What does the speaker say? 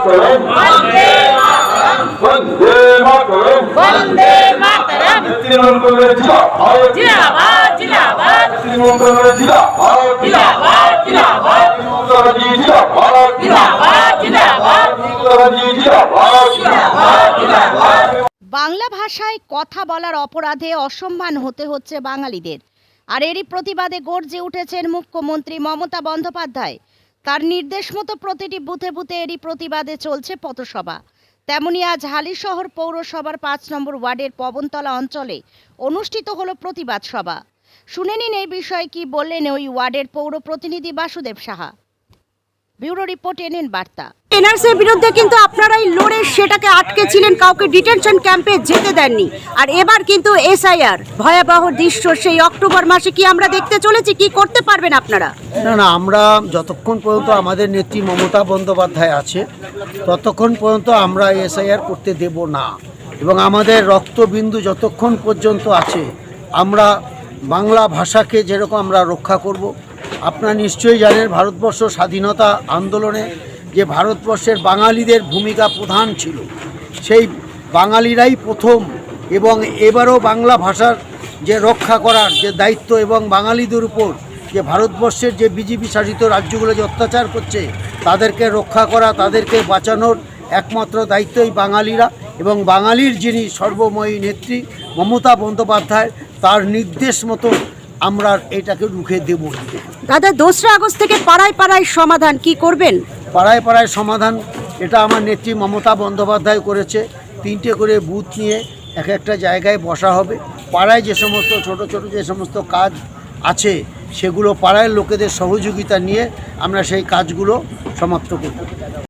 মাতরম। বন্দে মাতরম। বন্দে মাতরম। তৃণমূল কংগ্রেস জিন্দাবাদ জিন্দাবাদ জিন্দাবাদ তৃণমূল কংগ্রেস জিন্দাবাদ জিন্দাবাদ জিন্দাবাদ মমতা ব্যানার্জি জিন্দাবাদ জিন্দাবাদ জিন্দাবাদ মমতা ব্যানার্জি জিন্দাবাদ জিন্দাবাদ বাংলা ভাষায় কথা বলার অপরাধে অসম্মান হতে হচ্ছে বাঙালিদের। আর এরই প্রতিবাদে গর্জে উঠেছেন মুখ্যমন্ত্রী মমতা বন্দ্যোপাধ্যায়। তার নির্দেশ মতো প্রতিটি বুথে বুথে এরই প্রতিবাদে চলছে পথসভা। তেমনি আজ হালিশহর পৌরসভার পাঁচ নম্বর ওয়ার্ডের পবনতলা অঞ্চলে অনুষ্ঠিত হলো প্রতিবাদ সভা। শুনে নিন এই বিষয়ে কি বললেন ওই ওয়ার্ডের পৌর প্রতিনিধি বাসুদেব সাহা। ব্যুরো রিপোর্ট এনেন বার্তা। এনআরসির বিরুদ্ধে কিন্তু আপনারাই লড়ে সেটাকে আটকেছিলেন কাউকে ডিটেনশন ক্যাম্পে যেতে দেননি। আর এবার কিন্তু এসআইআর ভয়াবহ দৃশ্য সেই অক্টোবর মাসে কি আমরা দেখতে চলেছি কি করতে পারবেন আপনারা? না না আমরা যতক্ষণ পর্যন্ত আমাদের নেত্রী মমতা বন্দ্যোপাধ্যায় আছে ততক্ষণ পর্যন্ত আমরা এসআইআর করতে দেব না। এবং আমাদের রক্তবিন্দু যতক্ষণ পর্যন্ত আছে আমরা বাংলা ভাষাকে যেরকম আমরা রক্ষা করব আপনারা নিশ্চয়ই জানেন, ভারতবর্ষ স্বাধীনতা আন্দোলনে যে ভারতবর্ষের বাঙালিদের ভূমিকা প্রধান ছিল, সেই বাঙালিরাই প্রথম এবং এবারও বাংলা ভাষার যে রক্ষা করার যে দায়িত্ব এবং বাঙালিদের উপর যে ভারতবর্ষের যে বিজেপি শাসিত রাজ্যগুলো যে অত্যাচার করছে, তাদেরকে রক্ষা করা, তাদেরকে বাঁচানোর একমাত্র দায়িত্বই বাঙালিরা এবং বাঙালির যিনি সর্বময়ী নেত্রী মমতা বন্দ্যোপাধ্যায়, তার নির্দেশ মতো আমরা এটাকে রুখে দেব দাদা দোসরা আগস্ট থেকে পাড়ায় পাড়ায় সমাধান কি করবেন? পাড়ায় পাড়ায় সমাধান এটা আমার নেত্রী মমতা বন্দ্যোপাধ্যায় করেছে। তিনটে করে বুথ নিয়ে এক একটা জায়গায় বসা হবে। পাড়ায় যে সমস্ত ছোট ছোট যে সমস্ত কাজ আছে সেগুলো পাড়ায় লোকেদের সহযোগিতা নিয়ে আমরা সেই কাজগুলো সমাপ্ত করব।